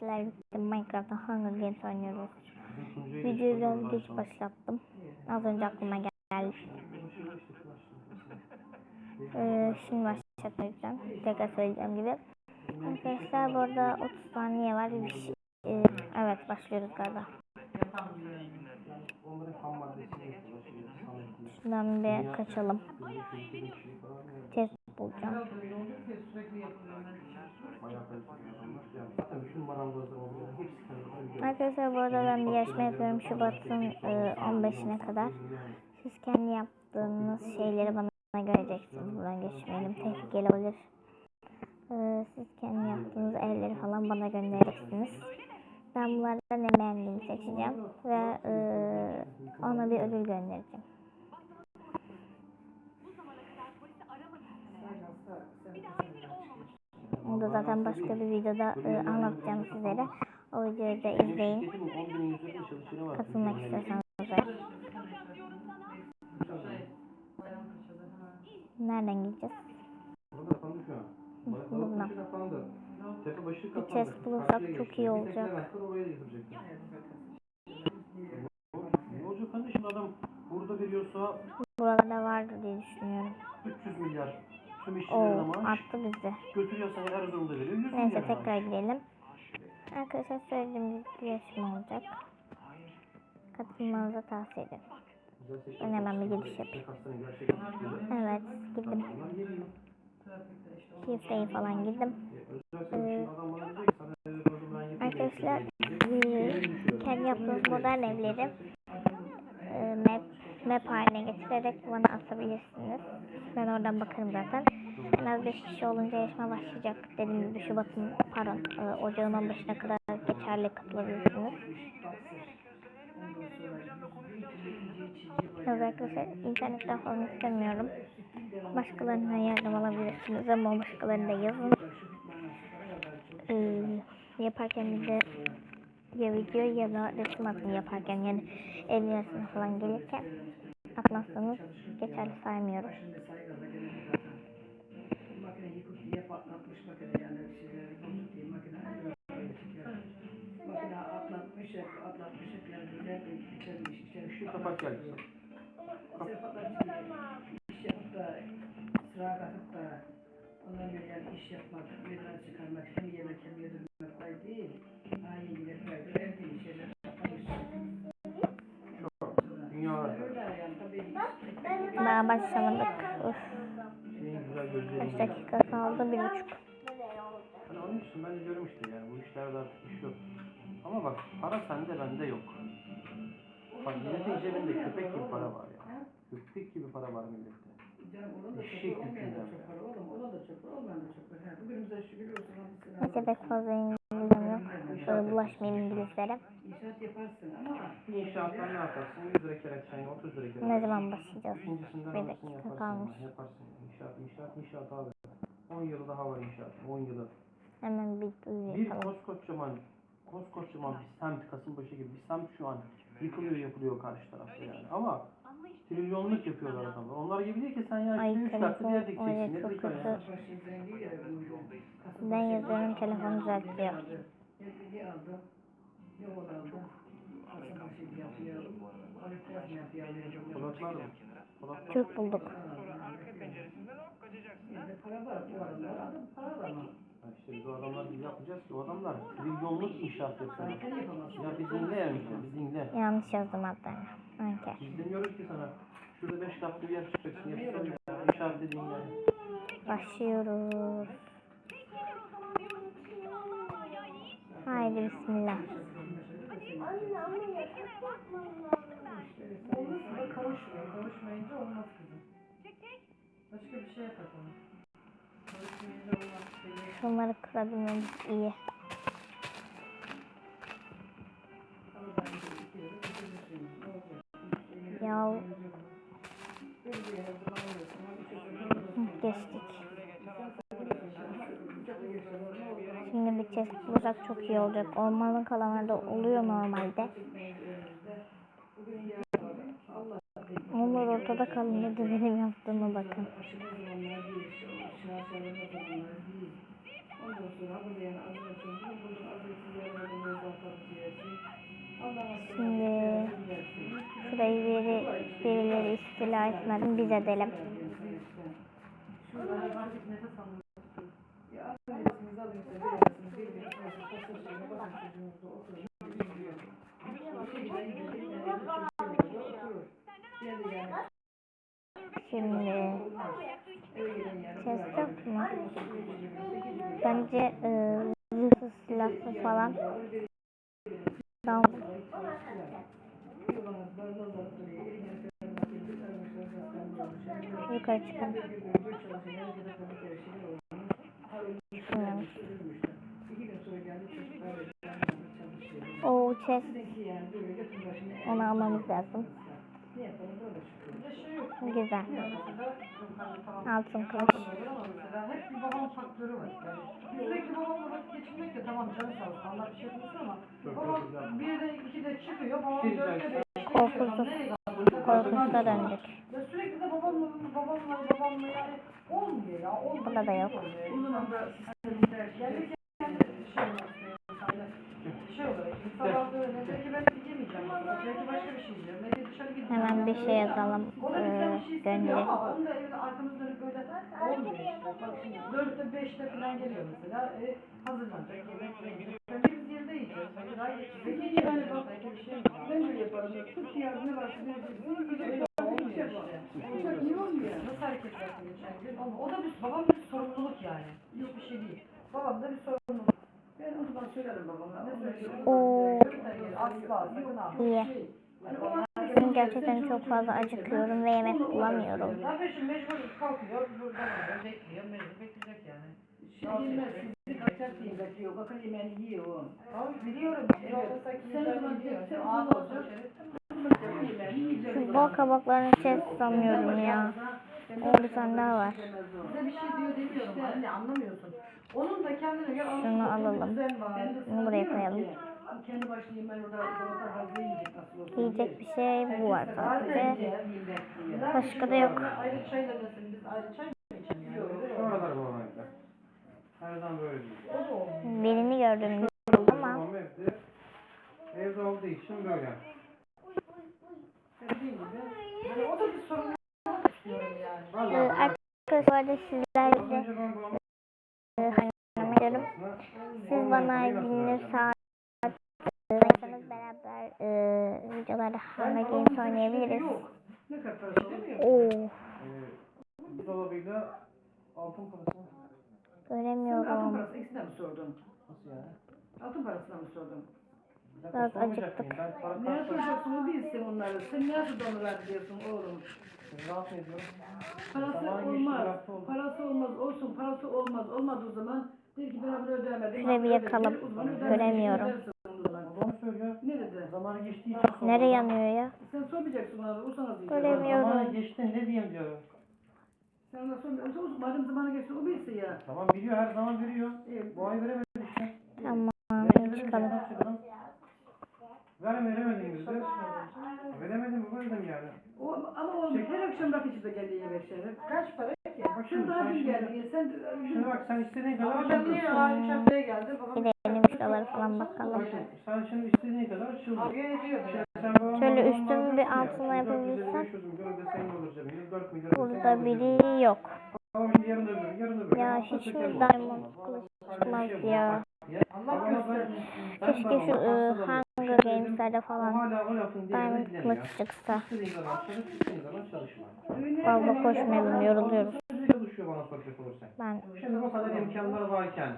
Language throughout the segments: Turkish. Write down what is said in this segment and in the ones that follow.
sizlerle birlikte Minecraft'ta Hunger Games oynuyoruz. Videoyu biraz geç başlattım. Az önce aklıma geldi. Ee, şimdi başlatmayacağım. Tekrar söyleyeceğim gibi. Arkadaşlar bu arada 30 saniye var. Bir şey, ee, evet başlıyoruz galiba. Şuradan bir kaçalım. Test bulacağım. Arkadaşlar bu arada ben bir yarışma yapıyorum Şubat'ın e, 15'ine kadar. Siz kendi yaptığınız şeyleri bana göreceksiniz. Buradan geçmeyelim. Tehlikeli olur. E, siz kendi yaptığınız evleri falan bana göndereceksiniz. Ben bunlardan en beğendiğimi seçeceğim. Ve e, ona bir ödül göndereceğim. Onu da zaten başka bir videoda e, anlatacağım sizlere. O videoyu da izleyin. Katılmak istiyorsanız. Nereden gideceğiz? Buradan. Bir chest bulursak çok iyi olacak. Burada veriyorsa Buralarda vardır diye düşünüyorum. 300 milyar tüm işçilere Oo, maaş attı bizi. götürüyorsa Erzurum'da veriyor 100 Neyse tekrar gidelim. Arkadaşlar söylediğim gibi bir yarışma olacak. Katılmanızı tavsiye ederim. Ben hemen bir giriş yapayım. Evet girdim. Şifreyi falan girdim. Ee, arkadaşlar kendi yaptığınız modern evleri e, map, map haline getirerek bana atabilirsiniz. Ben oradan bakarım zaten. En az 5 kişi olunca yarışma başlayacak. Dediğim gibi Şubat'ın pardon e, Ocağın 15'ine kadar geçerli katılabilirsiniz. Arkadaşlar internetten falan istemiyorum. Başkalarına yardım alabilirsiniz ama başkalarını da yazın. Ee, yaparken bir de ya video ya da resim atın yaparken yani yarısına falan gelirken atmazsanız geçerli Kapat iş yapıp da sıra katıp da ondan beri yani iş yapmak, meydana çıkarmak, hem yemek hem yedirmek Dünya var. Öyle yani tabii Daha başlamadık. Uf, kaç dakika kaldı? Bir buçuk. Hani onun için ben de diyorum işte yani bu işlerde artık iş yok. Ama bak para sende bende yok. Bak milletin cebinde köpek gibi para var ya. Köpek gibi para var millette. Eşek çok olmayan da yükünden. çok var oğlum. Onun da çok var, olmayan da çok var. Ha, bugünümüze şükür olsun. Allah'ın Neyse selamı. pek fazla Şöyle bulaşmayayım İngilizlere. İnşaat yaparsın ama İnşaattan ne yaparsın? 100 lira kereksen 30 lira kereksen. Ne zaman başlayacağız? İkincisinden Bir dakika yaparsın. kalmış. ama, Yaparsın. İnşaat, inşaat, inşaat abi. 10 yılı daha var inşaatın. 10 yılı. Hemen bir Bir duyuru falan. koskocaman, koskocaman bir semt, Kasımpaşa gibi bir semt şu an yıkılıyor yapılıyor karşı tarafta yani. Ama trilyonluk yapıyorlar adamlar. Onlar gibi değil ki sen ya Ay, işte 3 dakika bir yer telefon, dikeceksin. Ne ya. Ben yazıyorum telefonu düzeltiyor. Ne aldı? Ne o da aldı? Kasımpaşa yapıyor. Polatlar mı? Polatlar. Türk bulduk. Yani para var. Bu adamlar adam para var. Ha işte biz o adamlar gibi yapacağız ki o adamlar trilyonluk inşaat yapıyorlar. Sen yapamazsın. Ya biz dinle yani işte, biz dinle. Yanlış yazdım hatta. Anker. Biz demiyoruz ki sana. Şurada 5 katlı bir yer çıkacaksın. Yapacağız ya. İnşaat dediğin yani. Başlıyoruz. Haydi bismillah. Olursa kavuşmuyor. Kavuşmayınca olmaz kızım. Başka bir yapalım. Kavuşmayınca olmaz. Böyle Şunları kırabilmemiz iyi. çok iyi olacak. Ormanlık kalanlarda oluyor normalde. Onlar ortada kalınca da benim yaptığıma bakın. Şimdi şurayı biri, birileri istila etmeden biz edelim. Şurada artık nefes alın. Ya, Şimdi yok mu? Bence e, zırhlı silahlı falan. Chest onu almamız lazım. Güzel. Altın kılıç. Hep bir babam faktörü var. Babamla vakit geçirmek de tamam canı sağ olsun. Allah bir şey ama babam bir de iki de çıkıyor. Babam dörtte beşte Korkusuz. Korkusuz'a döndük. Sürekli da yok. O da şey olarak şey olarak şimdi sabah böyle belki ben yemeyeceğim. Belki başka bir şey yiyeceğim. Belki dışarı gideceğim. Hemen bir şey yazalım. Şey Ee, dörtte beşte falan geliyor mesela. E, hazırlanacak biz yiyeceğiz. Peki ben bir şey? Ben yaparım. Türk şey. Bir de olmuyor işte. Olacak niye olmuyor? Nasıl hareket yaptı geçen gün? Ama o da bir, babam bir sorumluluk yani. Yok bir şey değil. Babam da bir sorumluluk. Ben o zaman söylerim babama. Ne söylüyorum? Asla sakın. İyi. Gerçekten çok fazla acıkıyorum ve yemek bulamıyorum. O. O. Şu bal kabaklarını chest sanıyorum ya. 10 tane daha var. Size bir şey diyor demiyorum, anne anlamıyorsun. Onun da kendine göre Şunu alalım. Bunu buraya koyalım. Kendi başına yemeği orada salata hazır yiyecek nasıl olsa. Yiyecek bir şey bu var sadece. Başka da yok. Ayrı çay demlesin, biz ayrı çay mı içelim yani? Yok, şu aralar babam evde. Her zaman böyle değil. Da. Birini gördüm ama evde. Olduğu için böyle. Dediğim gibi. Hani o da bir sorun istiyorum yani. e, Vallahi arkadaşlar bu arada sizlerle istiyorum. Siz bana günlük saat beraber e, videolarda Hunger Games oynayabiliriz. Yok. Ne kadar parası. Oo, bu dolabıyla altın parasını Sen altın göremiyorum. parası ikisinden mi sordun? nasıl yani? Altın parasına mı sordun? Biraz acıktık. Ne yapacaksın onu bilsin onları. Sen nasıl dolar diyorsun oğlum? ediyorum. Parası olmaz. Parası olmaz olsun. Parası olmaz. Olmadığı zaman der ki ben bunu ödemedim. Bir yakalım. O Göremiyorum. ödersin o zaman. Babam söylüyor. Ne dedi? Zamanı geçtiği için sordu. Nereye yanıyor ya? Sen sormayacaksın ona. O sana diyecek. Göremiyorum. Zamanı geçti ne diyeyim diyor. Sen ona sormuyorsun. O madem zamanı geçti o bilsin ya. Tamam biliyor her zaman veriyor. Evet. Bu ay veremedi işte. Tamam, veremedim, çıkalım. ne yapacağım? Ver veremedim bize. Veremedim verdim yani. O, ama o her akşam rakı içinde geldi yemek şeyler. Kaç para ki? Bak Sen şimdi daha sen dün geldin. Sen Şimdi bak sen istediğin kadar Ama ben niye abi şapkaya geldim? Babam şuralara falan bakalım. Sen şimdi istediğin kadar çıldır. Şöyle babam bir altına şimdi 450, yapabilirsem. 500 milyon ödesen ne olur cebine? 4 milyon ödesen ne Burada biri yok. Ya hiç bu. diamond çıkmaz ya. Keşke şu. Hunger dedim, Games'lerde falan diamond kılıç çıksa. Fazla koşmayalım, yoruluyoruz. Çalışıyor bana soracak olursan. Ben Şimdi bu kadar imkanları varken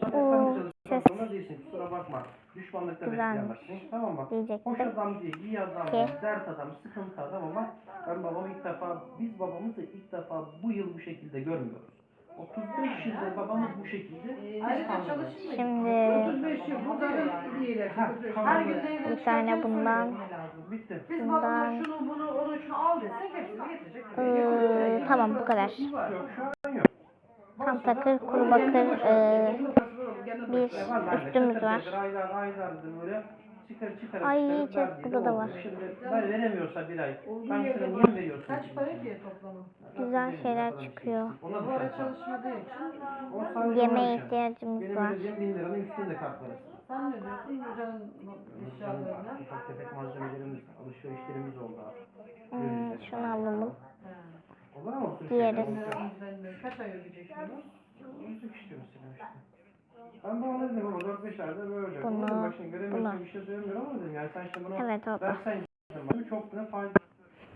sen Oo, zorunda değilsin. Kusura bakma. Düşmanlıkta Güzelmiş. bekleyemezsin. Tamam bak. Hoş diyecektim. adam değil, iyi adam değil, dert adam, sıkıntı adam ama ben babamı ilk defa, biz babamızı ilk defa bu yıl bu şekilde görmüyoruz. 35 yıldır babamız bu şekilde. mı? Şimdi 35 yıl. Bu da iyiler. Ha, Her gün tamam. evde Bir tane bundan. Bitti. Biz Bundan- babama şunu bunu onu şunu al desek hepsini getirecek. Ee, tamam, bu kadar. Tam takır kuru bakır e, bir üstümüz var. Aylar aylardır böyle çıkar çıkar Ay, çok burada da var. Şimdi ben veremiyorsa bir ay. Ben sana niye veriyorsun? Kaç para ki toplamı? Güzel şeyler çıkıyor. Ona Bu ara sen- çalışmadığı için O sadece Yemeğe ihtiyacımız Benim var. ödeyeceğim bin liranın üstünde kart parası. Sen ne diyorsun hocanın eşyalarına? Ufak tefek malzemelerimiz, alışverişlerimiz oldu abi. Hmm, şunu alalım. Olur ama bu tür Diğeri. şeyler olursa- Onların üzerinde kaç ay ödeyeceksin bunu? Yüzük işte mesela işte. Ben bu ona dedim ama 4-5 ayda böyle olacak. Bunu, bak şimdi göremiyorsun bunu. bir şey söylemiyorum ama dedim yani sen şimdi bunu Evet oldu. versen çok ne fayda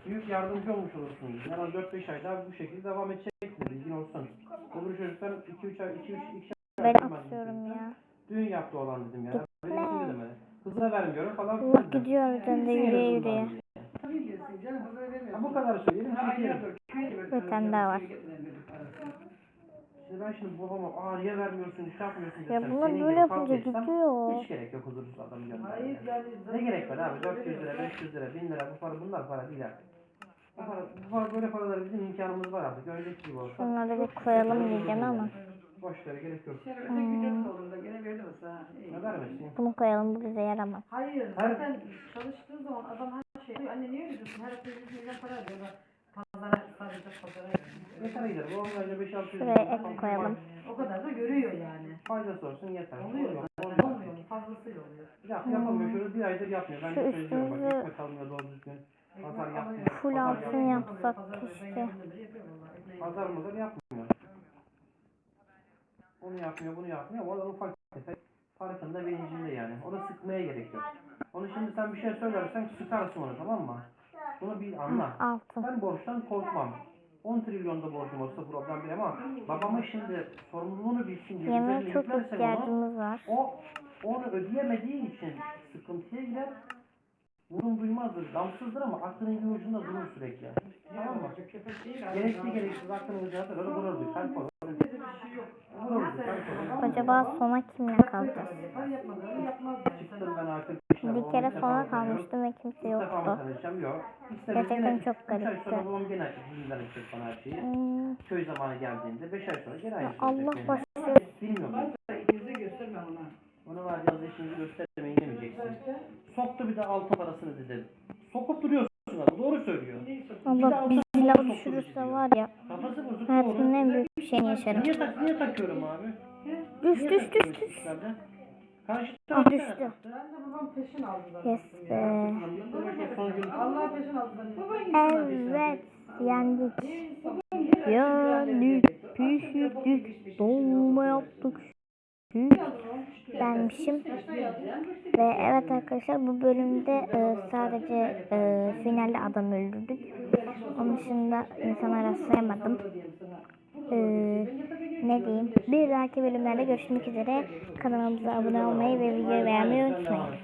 büyük yardımcı olmuş olursun. Yani 4-5 ay daha bu şekilde devam edecek dedi. Bilgin olsun. Öbür çocuklar 2-3 ay 2-3 2 Ben ay vermem atıyorum ya. Düğün yaptı olan dedim ya. Gitme. Dedim öyle. Kızına vermiyorum falan. Allah gidiyor harbiden de yürüye yürüye. Tabii canım bu kadar söyleyelim. Bir tane daha var. Şimdi ben şimdi babama aa niye vermiyorsun, iş yapmıyorsun desem. Ya bunlar senin böyle gibi kavga yapınca etsem, gidiyor. Hiç gerek yok huzursuz adamı Hayır göndermeye. yani. Ne gerek var abi? 400 lira, 500 lira, 1000 lira bu para bunlar para değil artık. Bu para, bu para böyle paralar bizim imkanımız var artık. Önceki gibi olsa. Şunları bir koyalım diyeceğim ama. Boş ver gerek yok. Şöyle öteki gün da gene ha? İyi. Ne vermesin? Bunu koyalım bu bize yaramaz. Hayır Her- zaten çalıştığın zaman adam her şey anne niye öyle diyorsun her hafta 100 milyon para ödüyor Yeter gider. Bu onlarca 5-600 Şuraya ek koyalım. o kadar da görüyor yani Faydası olsun yeter. oluyor zaten olmuyor fazlasıyla oluyor Yap, yapamıyor. Şöyle bir aydır yapmıyor. Ben Şu de söylüyorum bak. üstümüzü- Ekmek almıyor doğru düzgün. Pazar yapmıyor. Full pazar altın yapmıyor. yapsak keşke. Pazar mazar yapmıyor. Onu yapmıyor, bunu yapmıyor ama o da ufak tefek farkında bilincinde yani. Ona sıkmaya gerek yok. Onu şimdi sen bir şey söylersen sıkarsın onu tamam mı? Bunu bir anla. Altın. Ben borçtan korkmam. 10 trilyonda borcum olsa problem değil ama babama şimdi sorumluluğunu bilsin diye Yemeğe çok yüklersem onu, ihtiyacımız var. o onu ödeyemediği için sıkıntıya girer. Vurun duymazdır, damsızdır ama aklının bir ucunda durur sürekli. Tamam mı? Gerekli gereksiz aklının ucunda durur, vurur duy, kalp olur. Acaba sona kimle kalacağız? Çıktım ben artık. Bir kere sona kalmıştım ve kimse yoktu. Gerçekten çok garipti. sonra babam gene yüzünden edecek bana her şeyi. Hmm, Köy zamanı geldiğinde 5 ay sonra gene aynı şey Allah başlıyor. Bilmiyorum. Gösterme ona. Onu vereceğiz işinizi göstermeyin demeyeceksin. Soktu bir de altın parasını dedi. Sokup duruyorsun adam. Doğru söylüyor. Allah bizi lav düşürürse var ya Kafası bozuk hayatımın en büyük şeyini yaşarım. Niye, tak, niye takıyorum abi? Düş düş düş düş. Karşı Ah taraf düştü. Yes be. Evet yendik. Yendik. Pişirdik. Dolma yaptık. Denmişim. Ve evet arkadaşlar bu bölümde e, sadece e, finalde adam öldürdük. Onun dışında insana rastlayamadım. E, ne diyeyim? Bir dahaki bölümlerde görüşmek üzere. Kanalımıza abone olmayı ve videoyu beğenmeyi unutmayın.